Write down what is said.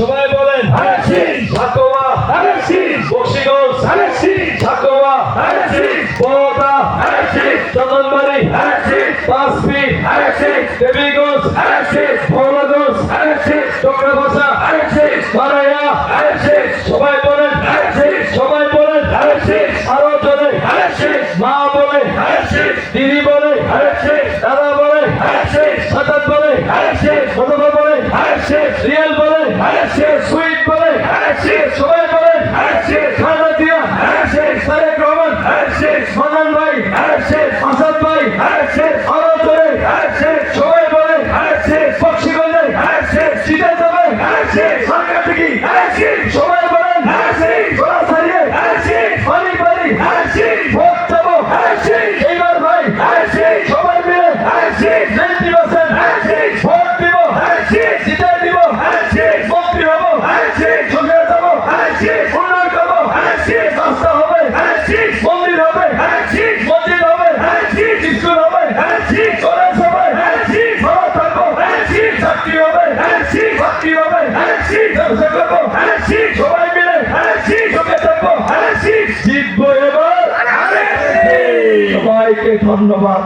সবাই বলেন ঢাকোয়া বক্সিগঞ্জ চন্দনবাড়ি দেবীগঞ্জ ভোলাগঞ্জ টকরাবাসা মারাইয়া সবাই বলেন সবাই বলেন আরও জনে মা বলে দিদি বলে দাদা বলে সাতাত বলে মতবা বলে রিয়াল বলে সুইট বলে সবাই বলে খালেদা জিয়া তারেক রহমান ভাই আসাদ ভাই আরও জনে সবাই বলে বক্সিগঞ্জে জিতে যাবে সরকার থেকে সবাই বলেন গোলা ছাড়িয়ে পানি পানি ভোট দেবো এইবার ভাই সবাই মিলে নাইনটি পার্সেন্ট ভোট দিব জিতে দিব মন্ত্রী হব সঙ্গে যাব উন্নয়ন করব সবাই মিলে সঙ্গে থাকব জিতবো এবার সবাইকে ধন্যবাদ।